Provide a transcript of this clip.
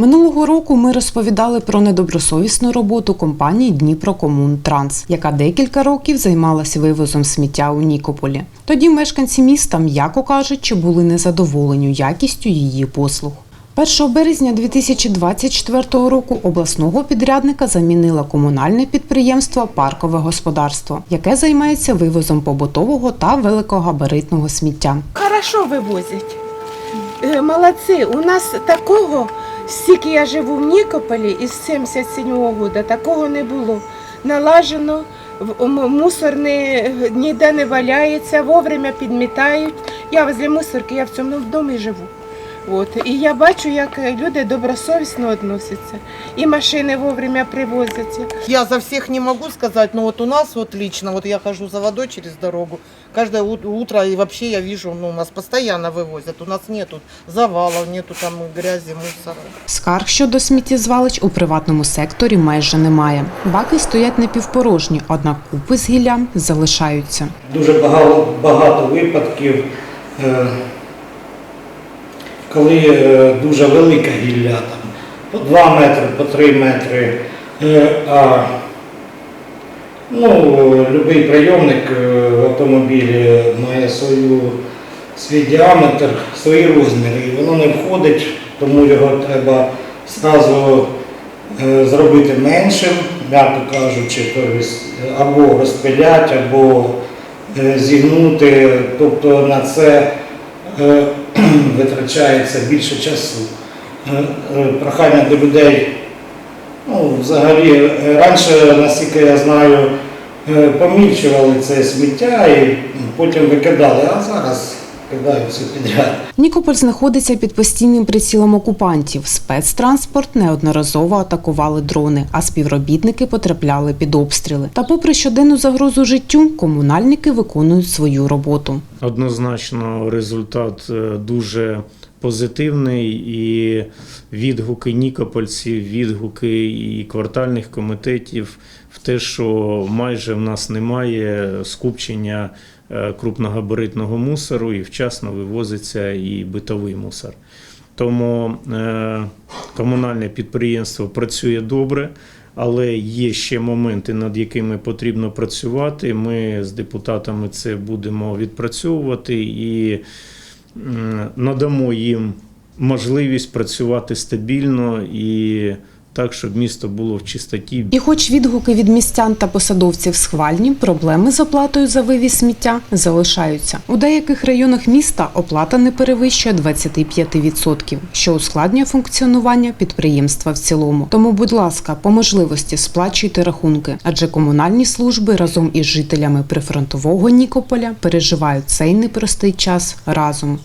Минулого року ми розповідали про недобросовісну роботу компанії Дніпрокомунтранс, яка декілька років займалася вивозом сміття у Нікополі. Тоді мешканці міста, м'яко кажучи, були незадоволені якістю її послуг. 1 березня 2024 року обласного підрядника замінила комунальне підприємство Паркове господарство, яке займається вивозом побутового та великогабаритного сміття. Хорошо вивозять. Е, Молодці. У нас такого, стільки я живу в Нікополі із 77-го года, такого не було. Налажено, мусор не, ніде не валяється, вовремя підмітають. Я возле мусорки, я в цьому домі живу. От. І я бачу, як люди добросовісно відносяться. І машини вовремя привозяться. Я за всех не могу сказать, но вот у нас вот лично, вот я хожу за водой через дорогу, каждое ут- утро и вообще я вижу, ну, у нас постоянно вывозят, у нас нету завалов, нету там грязи, мусора. Скарг щодо сміттєзвалищ у приватному секторі майже немає. Баки стоять напівпорожні, однак купи з гіллям залишаються. Дуже багато, багато випадків, е, коли е, дуже велика гілля, там, по 2 метри, по 3 метри. Е, А ну, будь-який прийомник е, в автомобілі має свою, свій діаметр, свої розміри, і воно не входить, тому його треба зразу е, зробити меншим, м'яко кажучи, або розпиляти, або зігнути, тобто на це витрачається більше часу. Е, Прохання до людей, ну, взагалі, е, раніше, наскільки я знаю, е, помічували це сміття і потім викидали, а зараз кидають все підряд. Нікополь знаходиться під постійним прицілом окупантів. Спецтранспорт неодноразово атакували дрони, а співробітники потрапляли під обстріли. Та, попри щоденну загрозу життю, комунальники виконують свою роботу. Однозначно результат е, дуже позитивний і відгуки нікопольців, відгуки і квартальних комітетів в те, що майже в нас немає скупчення е, крупногабаритного мусору і вчасно вивозиться і битовий мусор. Тому е, комунальне підприємство працює добре, але є ще моменти, над якими потрібно працювати. Ми з депутатами це будемо відпрацьовувати і надамо їм можливість працювати стабільно і так, щоб місто було в чистоті. І, хоч відгуки від містян та посадовців схвальні, проблеми з оплатою за вивіз сміття залишаються. У деяких районах міста оплата не перевищує 25%, що ускладнює функціонування підприємства в цілому. Тому, будь ласка, по можливості сплачуйте рахунки, адже комунальні служби разом із жителями прифронтового Нікополя переживають цей непростий час разом.